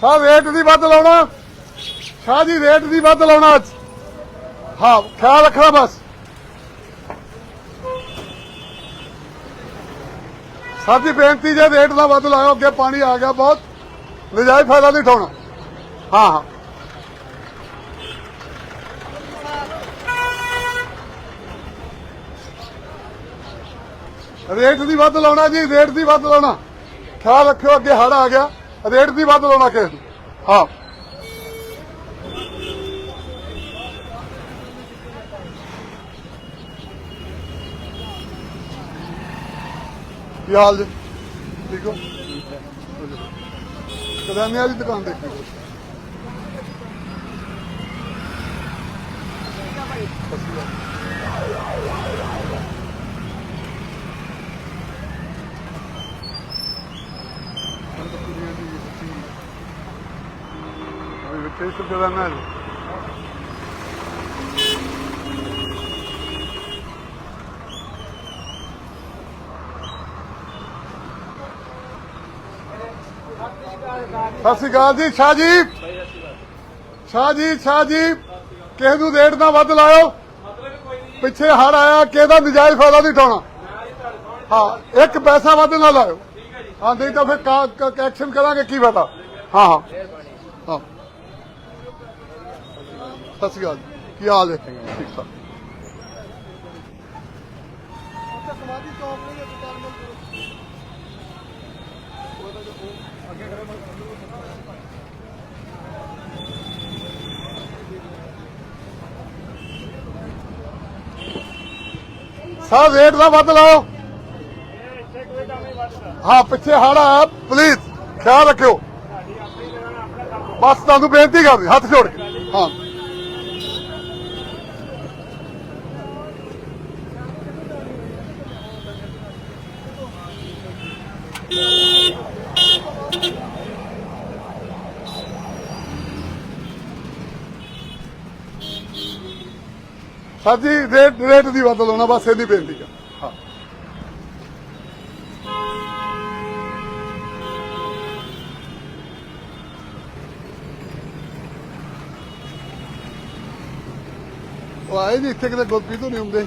ਸਾਹਿਬ rate ਦੀ ਵੱਧ ਲਾਉਣਾ। Shah ji rate ਦੀ ਵੱਧ ਲਾਉਣਾ ਅੱਜ। ਹਾਂ, ਖਿਆਲ ਰੱਖਣਾ ਬਸ। ਸਾਡੀ ਬੇਨਤੀ ਜੇ ਰੇਟ ਦਾ ਵੱਧ ਲਾਇਓ, ਅੱਗੇ ਪਾਣੀ ਆ ਗਿਆ ਬਹੁਤ। ਨਜਾਇਜ਼ ਫਾਇਦਾ ਨਹੀਂ ਉਠਾਉਣਾ। ਹਾਂ ਹਾਂ। ਰੇਟ ਦੀ ਵੱਧ ਲਾਉਣਾ ਜੀ ਰੇਟ ਦੀ ਵੱਧ ਲਾਉਣਾ। ਖਿਆਲ ਰੱਖਿਓ, ਅੱਗੇ ਹੜ ਆ ਗਿਆ। ਰੇਟ ਦੀ ਵੱਧ ਲਾਉਣਾ ਕਿਸੇ ਨੂੰ। ਹਾਂ। ਕੀ ਹਾਲ ਜੀ? ਠੀਕ ਹੋ? ਕਦਾਨੇ ਵਾਲੀ ਦੁਕਾਨ ਦੇਖੀ। ਵਿੱਚ ਇਸ ਸਤਿ ਸ਼੍ਰੀ ਅਕਾਲ ਜੀ, ਸ਼ਾਹ ਜੀ। ਸ਼ਾਹ ਜੀ ਸ਼ਾਹ ਜੀ। ਕਿਸੇ ਨੂੰ ਰੇਟ ਨਾ ਵੱਧ ਲਾਇਓ। ਪਿੱਛੇ ਹੜ ਆਇਆ, ਕਿਹਦਾ ਨਜਾਇਜ਼ ਫਾਇਦਾ ਨਹੀਂ ਉਠਾਉਣਾ। ਹਾਂ, ਇੱਕ ਪੈਸਾ ਵੱਧ ਨਾ ਲਾਇਓ। ਹਾਂ, ਨਹੀਂ ਤਾਂ ਫਿਰ ਐਕਸ਼ਨ ਕਰਾਂਗੇ, ਕੀ ਫਾਇਦਾ? ਹਾਂ ਹਾਂ। ਹਾਂ। ਸਤਿ ਸ਼੍ਰੀ ਅਕਾਲ ਕੀ ਹਾਲ ਹੈ? ਠੀਕ ਠਾਕ। ਸਾਹ ਰੇਟ ਦਾ ਵੱਧ ਲਾਓ। ਹਾਂ ਪਿੱਛੇ ਹੜ ਪਲੀਜ਼ ਖਿਆਲ ਰੱਖਿਓ। ਬਸ ਤੁਹਾਨੂੰ ਬੇਨਤੀ ਕਰਦੀ ਹੱਥ ਜੋੜ ਕੇ। ਹਾਂ। ਸਰ ਜੀ ਰੇਟ ਰੇਟ ਦੀ ਵੱਧ ਲਾਉਣਾ ਬਸ ਇਹਦੀ ਬੇਨਤੀ ਆ। ਹਾਂ। ਉਹ ਆਏ ਨਹੀਂ ਇੱਥੇ ਕਿਤੇ ਗੁਰਪ੍ਰੀਤ ਤੋਂ ਨਹੀਂ ਹੁੰਦੇ